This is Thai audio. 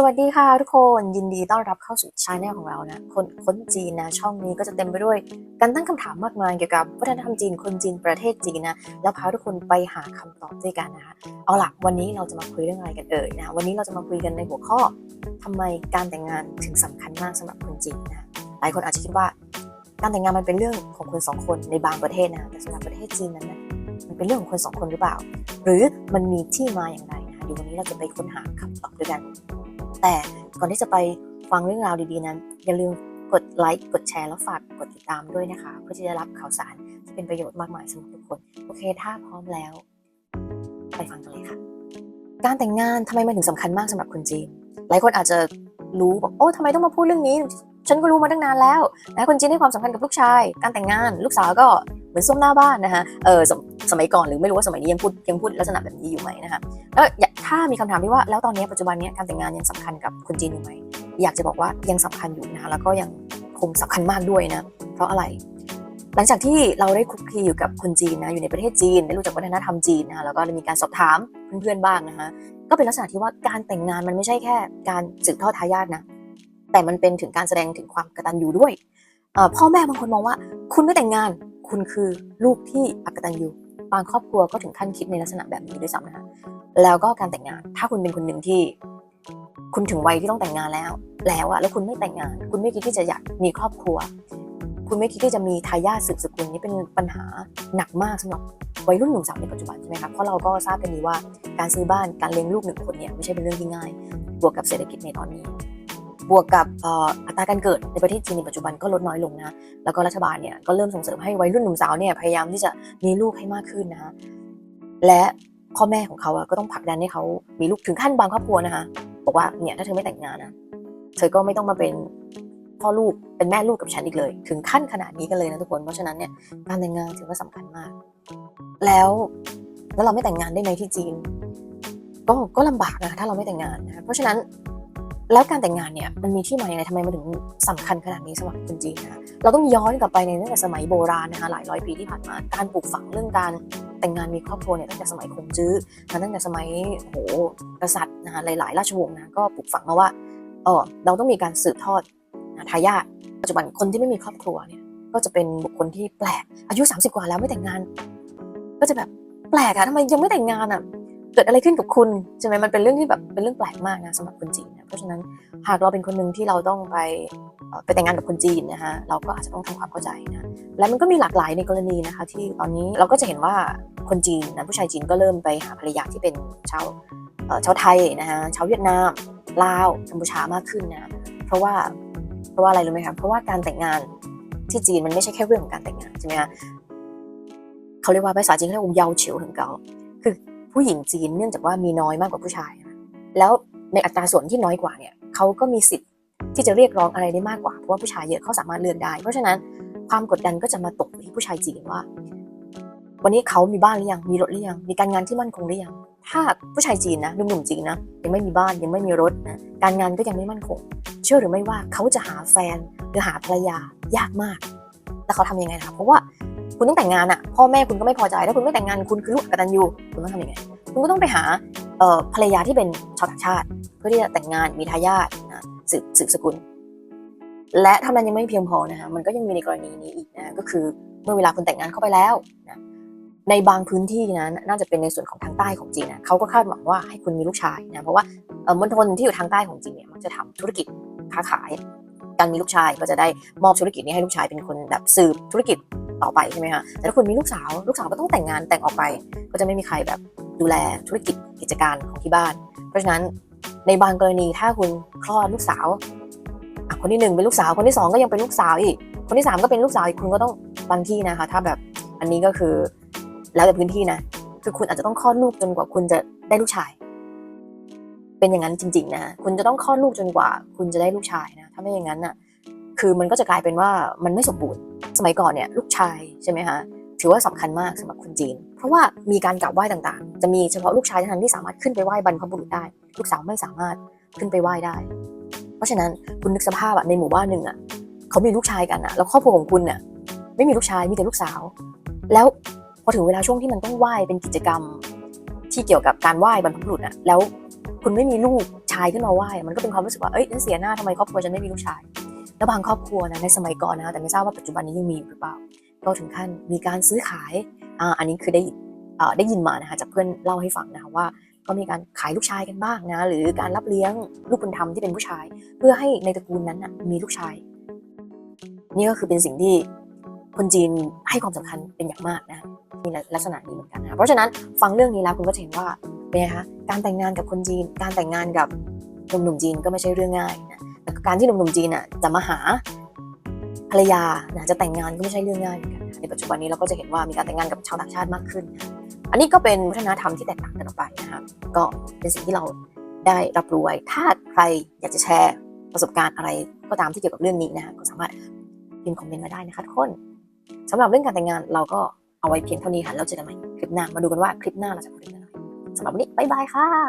สวัสดีค่ะทุกคนยินดีต้อนรับเข้าสู่ช anel ของเรานะคนคนจีนนะช่องนี้ก็จะเต็มไปด้วยการตั้งคำถามมากมายเกี่ยวกับวัฒนธรรมจีนคนจีนประเทศจีนนะแล้วพาทุกคนไปหาคำตอบด้วยกันนะคะเอาล่ะวันนี้เราจะมาคุยเรื่องอะไรกันเอ่ยนะวันนี้เราจะมาคุยกันในหัวข้อทำไมการแต่งงานถึงสำคัญมากสำหรับคนจีนนะหลายคนอาจจะคิดว่า การแต่งงานมันเป็นเรื่องของคนสองคนในบางประเทศนะแต่สำหรับประเทศจีนนั้นนะมันเป็นเรื่องของคนสองคนหรือเปล่า หรือมันมีที่มาอย่างไรนะคะเดี๋ยววันนี้เราจะไปค้นหาคำตอบด้วยกัน แต่ก่อนที่จะไปฟังเรื่องราวดีๆนั้น อย่าลืมกดไลค์กดแชร์แล้วฝากกดติดตามด้วยนะคะ เพื่อที่จะรับข่าวสารที่เป็นประโยชน์มากมายสำหรับทุกคน โอเค ถ้าพร้อมแล้ว ไปฟังกันเลยค่ะ การแต่งงานทำไมมันถึงสำคัญมากสำหรับคนจีน หลายคนอาจจะรู้บอกโอ้ทำไมต้องมาพูดเรื่องนี้ ฉันก็รู้มาตั้งนานแล้วนะคนจีนให้ความสำคัญกับลูกชาย การแต่งงาน ลูกสาวก็ เหมือนส้มหน้าบ้านนะคะเออสมสมัยก่อนหรือไม่รู้ว่าสมัยนี้ยังพูดยังพูดลักษณะแบบนี้อยู่ไหมนะคะแล้วถ้ามีคำถามที่ว่าแล้วตอนนี้ปัจจุบันนี้การแต่งงานยังสำคัญกับคนจีนอยู่ไหมอยากจะบอกว่ายังสำคัญอยู่นะคะแล้วก็ยังคงสำคัญมากด้วยนะเพราะอะไร หลังจากที่เราได้คุกคีอยู่กับคนจีนนะอยู่ในประเทศจีนได้รู้จักวัฒนธรรมจีนนะคะแล้วก็ได้มีการสอบถามเพื่อนๆบ้างนะคะก็เป็นลักษณะที่ว่าการแต่งงานมันไม่ใช่แค่ การสืบทอดทายาทนะแต่มันเป็นถึงการแสดงถึงความกตัญญูด้วยพ่อแม่บางคนมองว่า คุณไม่แต่งงาน คุณคือลูกที่อกตัญญูบางครอบครัวก็ถึงขั้นคิดในลักษณะแบบนี้ด้วยซ้ำนะคะแล้วก็การแต่งงาน ถ้าคุณเป็นคนหนึ่งที่ คุณถึงวัยที่ต้องแต่งงานแล้ว แล้วอะแล้วคุณไม่แต่งงาน คุณไม่คิดที่จะอยากมีครอบครัว คุณไม่คิดที่จะมีทายาทสืบสกุลนี่เป็นปัญหาหนักมากสำหรับวัยรุ่นหนุ่มสาวในปัจจุบันใช่ไหมครับเพราะเราก็ทราบกันดีว่าการซื้อบ้านการเลี้ยงลูกหนึ่งคนเนี่ยไม่ใช่เป็นเรื่องที่ง่าย บวกกับเศรษฐกิจในตอนนี้ บวกกับอัตราการเกิดในประเทศจีนในปัจจุบันก็ลดน้อยลงนะ แล้วก็รัฐบาลเนี่ยก็เริ่มส่งเสริมให้วัยรุ่นหนุ่มสาวเนี่ยพยายามที่จะมีลูกให้มากขึ้นนะและพ่อแม่ของเขาอะก็ต้องผลักดันให้เขามีลูกถึงขั้นบางครอบครัวนะคะบอกว่าเนี่ยถ้าเธอไม่แต่งงานนะเธอก็ไม่ต้องมาเป็นพ่อลูกเป็นแม่ลูกกับฉันอีกเลย ถึงขั้นขนาดนี้กันเลยนะทุกคนเพราะฉะนั้นเนี่ยการแต่งงานถือว่าสำคัญมาก แล้วแล้วเราไม่แต่งงานได้ไหมที่จีน ก็ก็ลำบากนะถ้าเราไม่แต่งงานนะเพราะฉะนั้น แล้วการแต่งงานเนี่ยมันมีที่มาอย่างไรทำไมมันถึงสำคัญขนาดนี้สำหรับคนจีนนะคะเราต้องย้อนกลับไปในตั้งแต่สมัยโบราณนะคะหลายร้อยปีที่ผ่านมา การปลูกฝังเรื่องการแต่งงานมีครอบครัวเนี่ยตั้งแต่สมัยคงจื้อมาตั้งแต่สมัยโหกษัตริย์นะคะหลาย ๆ ราชวงศ์นะก็ปลูกฝังมาว่าเออเราต้องมีการสืบทอดนะทายาทปัจจุบันคนที่ไม่มีครอบครัวเนี่ยก็จะเป็นบุคคลที่แปลกอายุ 30 กว่าแล้วไม่แต่งงาน ก็จะแบบแปลกอะทำไมยังไม่แต่งงานอะ กิดอะไรขึ้นกับคุณใช่ไหมมันเป็นเรื่องที่แบบเป็นเรื่องแปลกมากนะสำหรับคนจีนนะเพราะฉะนั้นหากเราเป็นคนหนึ่งที่เราต้องไปไปแต่งงานกับคนจีนนะคะเราก็อาจจะต้องทำความเข้าใจนะและมันก็มีหลากหลายในกรณีนะคะ ที่ตอนนี้เราก็จะเห็นว่าคนจีนนะผู้ชายจีนก็เริ่มไปหาภรรยาที่เป็นชาวชาวไทยนะคะชาวเวียดนามลาวกัมพูชามากขึ้นนะเพราะว่าเพราะว่าอะไรรู้ไหมคะเพราะว่าการแต่งงานที่จีนมันไม่ใช่แค่เรื่องของการแต่งงานใช่ไหมคะเขาเรียกว่าภาษาจีนเขาเรียกว่าเยาเฉียวถึงเกาคือ ผู้หญิงจีนเนื่องจากว่ามีน้อยมากกว่าผู้ชาย แล้วในอัตราส่วนที่น้อยกว่าเนี่ยเขาก็มีสิทธิ์ที่จะเรียกร้องอะไรได้มากกว่าเพราะว่าผู้ชายเยอะเขาสามารถเลือกได้ เพราะฉะนั้นความกดดันก็จะมาตกที่ผู้ชายจีนว่า วันนี้เขามีบ้านหรือยังมีรถหรือยังมีการงานที่มั่นคงหรือยังถ้าผู้ชายจีนนะหนุ่มๆจีนนะยังไม่มีบ้านยังไม่มีรถนะการงานก็ยังไม่มั่นคง เชื่อหรือไม่ว่าเขาจะหาแฟนหรือหาภรรยายากมากแล้วเขาทำยังไงนะเพราะว่า คุณต้องแต่งงานอะพ่อแม่คุณก็ไม่พอใจถ้าคุณไม่แต่งงานคุณคือลูกกตัญญูคุณต้องทำยังไงคุณก็ต้องไปหาเอ่อภรรยาที่เป็นชาวต่างชาติ เพื่อที่จะแต่งงานมีทายาทนะสืบสืบสกุล และถ้ามันยังไม่เพียงพอนะคะมันก็ยังมีในกรณีนี้อีกนะก็คือเมื่อเวลาคุณแต่งงานเข้าไปแล้วนะในบางพื้นที่นะน่าจะเป็นในส่วนของทางใต้ของจีนนะเขาก็คาดหวังว่าให้คุณมีลูกชายนะเพราะว่ามณฑลที่อยู่ทางใต้ของจีนเนี่ยมักจะทำธุรกิจค้าขายการมีลูกชายก็จะได้มอบธุรกิจนี้ให้ลูกชายเป็นคนแบบสืบธุรกิจ ต่อไปใช่ไหมคะแต่ถ้าคุณมีลูกสาวลูกสาวก็ต้องแต่งงานแต่งออกไป ก็จะไม่มีใครแบบดูแลธุรกิจกิจการของที่บ้าน เพราะฉะนั้นในบางกรณีถ้าคุณคลอดลูกสาวคนที่หนึ่งเป็นลูกสาวคนที่สองก็ยังเป็นลูกสาวอีก คนที่สามก็เป็นลูกสาวอีกคุณก็ต้องบางที่นะคะ ถ้าแบบอันนี้ก็คือแล้วแต่พื้นที่นะ คือคุณอาจจะต้องคลอดลูกจนกว่าคุณจะได้ลูกชาย เป็นอย่างนั้นจริง ๆ นะคุณจะต้องคลอดลูกจนกว่า คุณจะได้ลูกชายนะถ้าไม่อย่างนั้นน่ะ คือมันก็จะกลายเป็นว่ามันไม่สมบูรณ์ สมัยก่อนเนี่ยลูกชายใช่ไหมคะถือว่าสำคัญมากสำหรับคนจีน เพราะว่ามีการกราบไหว้ต่างๆ จะมีเฉพาะลูกชายเท่านั้นที่สามารถขึ้นไปไหว้บรรพบุรุษได้ ลูกสาวไม่สามารถขึ้นไปไหว้ได้ เพราะฉะนั้นคุณนึกสภาพอะในหมู่บ้านหนึ่งอะเขามีลูกชายกันอะแล้วครอบครัวของคุณเนี่ยไม่มีลูกชายมีแต่ลูกสาว แล้วพอถึงเวลาช่วงที่มันต้องไหว้เป็นกิจกรรม ที่เกี่ยวกับการไหว้บรรพบุรุษอะแล้วคุณไม่มีลูกชายขึ้นมาไหว้มันก็เป็นความรู้สึกว่าเอ้ยฉันเสียหน้าทำไมครอบครัวฉันไม่มีลูกชาย แล้วบางครอบครัวนะในสมัยก่อนนะแต่ไม่ทราบว่าปัจจุบันนี้ยังมีอยู่หรือเปล่า ก็ถึงขั้นมีการซื้อขายอ่าอันนี้คือได้อ่าได้ยินมานะคะจากเพื่อนเล่าให้ฟังนะคะว่าก็มีการขายลูกชายกันบ้างนะหรือการรับเลี้ยงลูกบุญธรรมที่เป็นผู้ชาย เพื่อให้ในตระกูลนั้นนะมีลูกชาย นี่ก็คือเป็นสิ่งที่คนจีนให้ความสำคัญเป็นอย่างมากนะมีลักษณะนี้เหมือนกันนะเพราะฉะนั้นฟังเรื่องนี้แล้วคุณก็จะเห็นว่าเป็นไงคะการแต่งงานกับคนจีน การแต่งงานกับหนุ่มๆจีนก็ไม่ใช่เรื่องง่าย การที่หนุ่มๆจีนอะจะมาหาภรรยานะจะแต่งงานก็ไม่ใช่เรื่องง่ายเหมือนกันในปัจจุบันนี้เราก็จะเห็นว่ามีการแต่งงานกับชาวต่างชาติมากขึ้น อันนี้ก็เป็นวัฒนธรรมที่แตกต่างกันออกไปนะคะก็เป็นสิ่งที่เราได้รับรู้ไว้ถ้าใครอยากจะแชร์ประสบการณ์อะไรก็ตามที่เกี่ยวกับเรื่องนี้นะคะก็สามารถพิมพ์คอมเมนต์มาได้นะคะทุกคนสำหรับเรื่องการแต่งงานเราก็เอาไว้เพียงเท่านี้ค่ะแล้วเจอกันใหม่คลิปหน้ามาดูกันว่าคลิปหน้าเราจะพูดเรื่องอะไรสำหรับวันนี้บ๊ายบายค่ะ